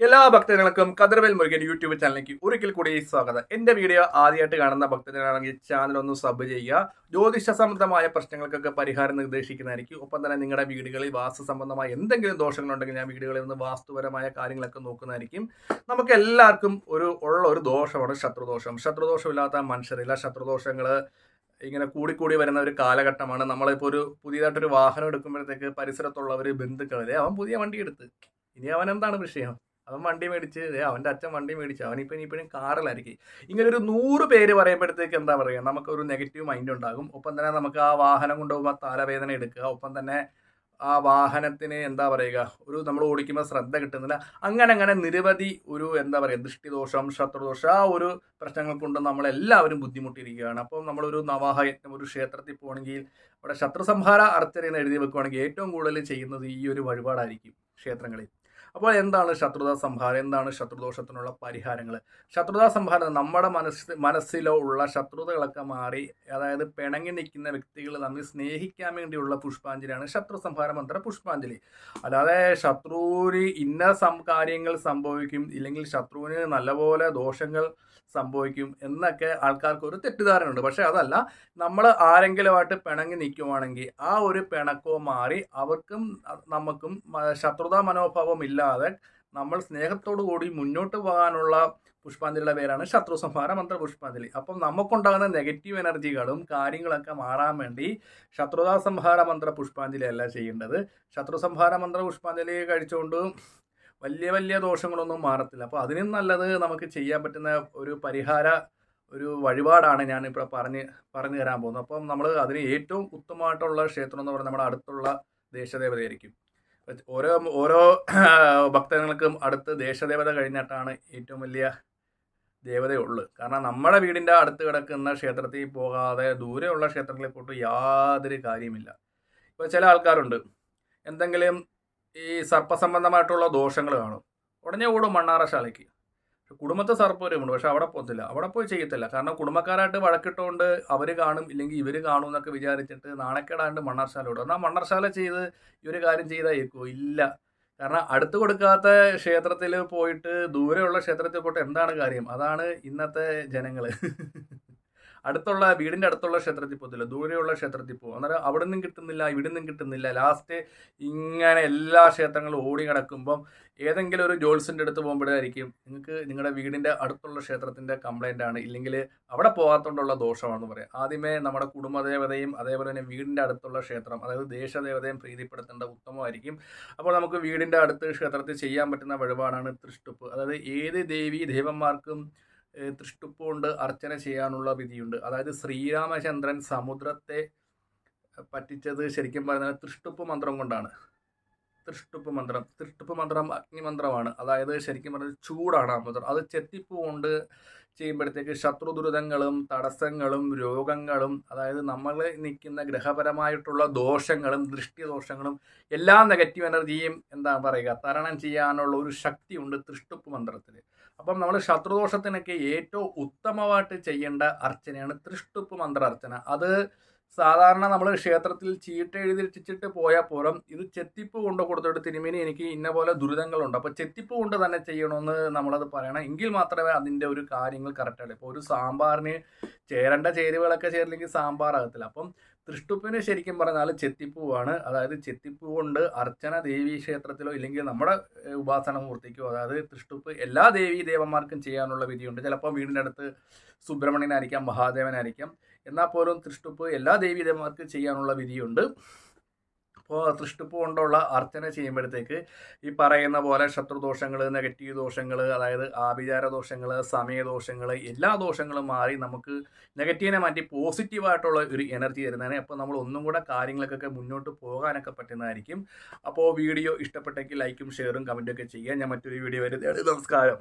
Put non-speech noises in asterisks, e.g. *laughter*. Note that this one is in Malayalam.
എല്ലാ ഭക്തജനങ്ങൾക്കും കതിർവേൽ മുരുകൻ യൂട്യൂബ് ചാനലിലേക്ക് ഒരിക്കൽ കൂടി സ്വാഗതം. എന്റെ വീഡിയോ ആദ്യമായിട്ട് കാണുന്ന ഭക്തജനാണെങ്കിൽ ചാനൽ ഒന്ന് സബ് ചെയ്യുക. ജ്യോതിഷ സംബന്ധമായ പ്രശ്നങ്ങൾക്കൊക്കെ പരിഹാരം നിർദ്ദേശിക്കുന്നതായിരിക്കും. ഒപ്പം തന്നെ നിങ്ങളുടെ വീടുകളിൽ വാസ്തു സംബന്ധമായ എന്തെങ്കിലും ദോഷങ്ങളുണ്ടെങ്കിൽ ഞാൻ വീടുകളിൽ നിന്ന് വാസ്തുപരമായ കാര്യങ്ങളൊക്കെ നോക്കുന്നതായിരിക്കും. നമുക്ക് എല്ലാവർക്കും ഒരു ഉള്ള ഒരു ദോഷമാണ് ശത്രുദോഷം. ശത്രുദോഷമില്ലാത്ത മനുഷ്യരില്ല. ശത്രുദോഷങ്ങൾ ഇങ്ങനെ കൂടിക്കൂടി വരുന്ന ഒരു കാലഘട്ടമാണ്. നമ്മളിപ്പോൾ ഒരു പുതിയതായിട്ടൊരു വാഹനം എടുക്കുമ്പോഴത്തേക്ക് പരിസരത്തുള്ളവർ ബന്ധുക്കളിലെ അവൻ പുതിയ വണ്ടി എടുത്ത്. ഇനി അവൻ എന്താണ് വിഷയം? അവൻ വണ്ടി മേടിച്ച് അവന്റെ അച്ഛൻ വണ്ടി മേടിച്ച് അവനിപ്പോൾ ഇനിയിപ്പോഴും കാറിലായിരിക്കും. ഇങ്ങനെ ഒരു നൂറ് പേര് പറയുമ്പോഴത്തേക്ക് എന്താ പറയുക നമുക്കൊരു നെഗറ്റീവ് മൈൻഡ് ഉണ്ടാകും. ഒപ്പം തന്നെ നമുക്ക് ആ വാഹനം കൊണ്ടുപോകുമ്പോൾ തലവേദന എടുക്കുക. ഒപ്പം തന്നെ ആ വാഹനത്തിന് എന്താ പറയുക ഒരു നമ്മൾ ഓടിക്കുമ്പോൾ ശ്രദ്ധ കിട്ടുന്നില്ല. അങ്ങനെ അങ്ങനെ നിരവധി ഒരു എന്താ പറയുക ദൃഷ്ടിദോഷം ശത്രുദോഷം ആ ഒരു പ്രശ്നങ്ങൾ കൊണ്ട് നമ്മളെല്ലാവരും ബുദ്ധിമുട്ടിയിരിക്കുകയാണ്. അപ്പോൾ നമ്മളൊരു നവാഹയജ്ഞം ഒരു ക്ഷേത്രത്തിൽ പോകണമെങ്കിൽ അവിടെ ശത്രുസംഹാര അർച്ചന എഴുതി വെക്കുകയാണെങ്കിൽ ഏറ്റവും കൂടുതൽ ചെയ്യുന്നത് ഈ ഒരു വഴിപാടായിരിക്കും ക്ഷേത്രങ്ങളിൽ. അപ്പോൾ എന്താണ് ശത്രുതാ സംഹാരം? എന്താണ് ശത്രുദോഷത്തിനുള്ള പരിഹാരങ്ങൾ? ശത്രുതാ സംഹാരം നമ്മുടെ മനസ്സ് മനസ്സിലോ ഉള്ള ശത്രുതകളൊക്കെ മാറി അതായത് പിണങ്ങി നിൽക്കുന്ന വ്യക്തികൾ തമ്മിൽ സ്നേഹിക്കാൻ വേണ്ടിയുള്ള പുഷ്പാഞ്ജലിയാണ് ശത്രു സംഹാര മന്ത്ര പുഷ്പാഞ്ജലി. അല്ലാതെ ശത്രുവിന് ഇന്ന സം കാര്യങ്ങൾ സംഭവിക്കും ഇല്ലെങ്കിൽ ശത്രുവിന് നല്ലപോലെ ദോഷങ്ങൾ സംഭവിക്കും എന്നൊക്കെ ആൾക്കാർക്ക് ഒരു തെറ്റിദ്ധാരണയുണ്ട്. പക്ഷേ അതല്ല നമ്മൾ ആരെങ്കിലുമായിട്ട് പിണങ്ങി നിൽക്കുവാണെങ്കിൽ ആ ഒരു പിണക്കവും മാറി അവർക്കും നമുക്കും ശത്രുതാ മനോഭാവം ഇല്ലാതെ നമ്മൾ സ്നേഹത്തോടു കൂടി മുന്നോട്ട് പോകാനുള്ള പുഷ്പാഞ്ജലിയുടെ പേരാണ് ശത്രു സംഹാര മന്ത്ര പുഷ്പാഞ്ജലി അപ്പം നമുക്കുണ്ടാകുന്ന നെഗറ്റീവ് എനർജികളും കാര്യങ്ങളൊക്കെ മാറാൻ വേണ്ടി ശത്രുതാ സംഹാര മന്ത്ര പുഷ്പാഞ്ജലി അല്ല ചെയ്യേണ്ടത്. ശത്രു സംഹാര മന്ത്ര പുഷ്പാഞ്ജലി കഴിച്ചുകൊണ്ട് വലിയ വലിയ ദോഷങ്ങളൊന്നും മാറത്തില്ല. അപ്പോൾ അതിനും നല്ലത് നമുക്ക് ചെയ്യാൻ പറ്റുന്ന ഒരു പരിഹാര ഒരു വഴിപാടാണ് ഞാനിപ്പോൾ പറഞ്ഞ് പറഞ്ഞു തരാൻ പോകുന്നത്. അപ്പം നമ്മൾ അതിന് ഏറ്റവും ഉത്തമമായിട്ടുള്ള ക്ഷേത്രം എന്ന് പറഞ്ഞാൽ നമ്മുടെ അടുത്തുള്ള ദേശദേവതയായിരിക്കും. ഓരോ ഓരോ ഭക്തജനങ്ങൾക്കും അടുത്ത് ദേശദേവത കഴിഞ്ഞിട്ടാണ് ഏറ്റവും വലിയ ദേവതയുള്ളു. കാരണം നമ്മുടെ വീടിന്റെ അടുത്ത് കിടക്കുന്ന ക്ഷേത്രത്തിൽ പോകാതെ ദൂരെയുള്ള ക്ഷേത്രങ്ങളിൽ പോയിട്ട് യാതൊരു കാര്യമില്ല ഇപ്പോൾ ചില ആൾക്കാരുണ്ട്. എന്തെങ്കിലും ഈ സർപ്പസംബന്ധമായിട്ടുള്ള ദോഷങ്ങൾ കാണും. ഉടനെ ഓടും മണ്ണാറശാലയ്ക്ക്. കുടുംബത്തെ സർപ്പവരുമുണ്ട് പക്ഷെ അവിടെ പോകത്തില്ല. അവിടെ പോയി ചെയ്യത്തില്ല. കാരണം കുടുംബക്കാരായിട്ട് വഴക്കിട്ടുകൊണ്ട് അവർ കാണും ഇല്ലെങ്കിൽ ഇവർ കാണും എന്നൊക്കെ വിചാരിച്ചിട്ട് നാണക്കേടാണ്ട് മണ്ണാർശാല വിടും എന്നാൽ മണ്ണാർശാല ചെയ്ത് ഇവർ കാര്യം ചെയ്തായിരിക്കുമോ ഇല്ല. കാരണം അടുത്ത് കൊടുക്കാത്ത ക്ഷേത്രത്തിൽ പോയിട്ട് ദൂരെയുള്ള ക്ഷേത്രത്തിൽ പോയിട്ട് എന്താണ് കാര്യം? അതാണ് ഇന്നത്തെ ജനങ്ങൾ *laughs* അടുത്തുള്ള വീടിന്റെ അടുത്തുള്ള ക്ഷേത്രത്തിൽ പോകത്തില്ല. ദൂരെയുള്ള ക്ഷേത്രത്തിൽ പോകും. അന്നേരം അവിടെ നിന്നും കിട്ടുന്നില്ല ഇവിടെ നിന്നും കിട്ടുന്നില്ല. ലാസ്റ്റ് ഇങ്ങനെ എല്ലാ ക്ഷേത്രങ്ങളും ഓടി കിടക്കുമ്പം ഏതെങ്കിലും ഒരു ജോൾസിന്റെ അടുത്ത് പോകുമ്പോഴായിരിക്കും നിങ്ങൾക്ക് നിങ്ങളുടെ വീടിന്റെ അടുത്തുള്ള ക്ഷേത്രത്തിന്റെ കംപ്ലൈന്റ് ആണ്. ഇല്ലെങ്കിൽ അവിടെ പോകാത്തതുകൊണ്ടുള്ള ദോഷമാണെന്ന് പറയാം. ആദ്യമേ നമ്മുടെ കുടുംബദേവതയും അതേപോലെ തന്നെ വീടിന്റെ അടുത്തുള്ള ക്ഷേത്രം അതായത് ദേശദേവതയും പ്രീതിപ്പെടുത്തേണ്ട ഉത്തമമായിരിക്കും. അപ്പോൾ നമുക്ക് വീടിന്റെ അടുത്ത് ക്ഷേത്രത്തിൽ ചെയ്യാൻ പറ്റുന്ന വഴിപാടാണ് തൃഷ്ടുപ്പ്. അതായത് ഏത് ദേവി ദേവന്മാർക്കും തൃഷ്ടുപ്പ് കൊണ്ട് അർച്ചന ചെയ്യാനുള്ള വിധിയുണ്ട്. അതായത് ശ്രീരാമചന്ദ്രൻ സമുദ്രത്തെ പറ്റിച്ചത് ശരിക്കും പറയുന്നത് തൃഷ്ടുപ്പ് മന്ത്രം കൊണ്ടാണ്. തൃഷ്ടുപ്പ് മന്ത്രം. തൃഷ്ടുപ്പ് മന്ത്രം അഗ്നിമന്ത്രമാണ്. അതായത് ശരിക്കും പറഞ്ഞാൽ ചൂടാണ് ആ മന്ത്രം. അത് ചെത്തിപ്പൂ കൊണ്ട് ചെയ്യുമ്പോഴത്തേക്ക് ശത്രു ദുരിതങ്ങളും തടസ്സങ്ങളും രോഗങ്ങളും അതായത് നമ്മൾ നിൽക്കുന്ന ഗ്രഹപരമായിട്ടുള്ള ദോഷങ്ങളും ദൃഷ്ടിദോഷങ്ങളും എല്ലാ നെഗറ്റീവ് എനർജിയും എന്താ പറയുക തരണം ചെയ്യാനുള്ള ഒരു ശക്തിയുണ്ട് തൃഷ്ടുപ്പ് മന്ത്രത്തിൽ അപ്പം നമ്മൾ ശത്രുദോഷത്തിനൊക്കെ ഏറ്റവും ഉത്തമമായിട്ട് ചെയ്യേണ്ട അർച്ചനയാണ് തൃഷ്ടുപ്പ് മന്ത്ര അർച്ചന അത് സാധാരണ നമ്മൾ ക്ഷേത്രത്തിൽ ചീട്ട് എഴുതിച്ചിട്ട് പോയാൽ പോലും ഇത് ചെത്തിപ്പ് കൊണ്ട് കൊടുത്തിട്ട് തിരുമേനി എനിക്ക് ഇന്ന പോലെ ദുരിതങ്ങളുണ്ട്. അപ്പോൾ ചെത്തിപ്പ് കൊണ്ട് തന്നെ ചെയ്യണമെന്ന് നമ്മളത് പറയണം. എങ്കിൽ മാത്രമേ അതിന്റെ ഒരു കാര്യങ്ങൾ കറക്റ്റായിട്ട് ഇപ്പോൾ ഒരു സാമ്പാറിന് ചേരേണ്ട ചേരുവകളൊക്കെ ചേരില്ലെങ്കിൽ സാമ്പാറാകത്തില്ല അപ്പം തൃഷ്ടുപ്പിന് ശരിക്കും പറഞ്ഞാൽ ചെത്തിപ്പൂവാണ് അതായത് ചെത്തിപ്പൂ കൊണ്ട് അർച്ചന ദേവി ക്ഷേത്രത്തിലോ ഇല്ലെങ്കിൽ നമ്മുടെ ഉപാസന മൂർത്തിക്കോ അതായത് തൃഷ്ടുപ്പ് എല്ലാ ദേവി ദേവന്മാർക്കും ചെയ്യാനുള്ള വിധിയുണ്ട്. ചിലപ്പോൾ വീടിന്റെ അടുത്ത് സുബ്രഹ്മണ്യനായിരിക്കാം മഹാദേവനായിരിക്കാം. എന്നാൽ പോലും തൃഷ്ടുപ്പ് എല്ലാ ദേവീദേവന്മാർക്ക് ചെയ്യാനുള്ള വിധിയുണ്ട്. അപ്പോൾ തൃഷ്ടിപ്പ് കൊണ്ടുള്ള അർച്ചന ചെയ്യുമ്പോഴത്തേക്ക് ഈ പറയുന്ന പോലെ ശത്രുദോഷങ്ങൾ നെഗറ്റീവ് ദോഷങ്ങൾ അതായത് ആഭിചാര ദോഷങ്ങൾ സമയദോഷങ്ങൾ എല്ലാ ദോഷങ്ങളും മാറി നമുക്ക് നെഗറ്റീവിനെ മാറ്റി പോസിറ്റീവായിട്ടുള്ള ഒരു എനർജി തരുന്നതിന് അപ്പോൾ നമ്മൾ ഒന്നും കൂടെ കാര്യങ്ങൾക്കൊക്കെ മുന്നോട്ട് പോകാനൊക്കെ പറ്റുന്നതായിരിക്കും. അപ്പോൾ വീഡിയോ ഇഷ്ടപ്പെട്ടെങ്കിൽ ലൈക്കും ഷെയറും കമന്റൊക്കെ ചെയ്യുക. ഞാൻ മറ്റൊരു വീഡിയോ വരുന്നതാണ് നമസ്കാരം.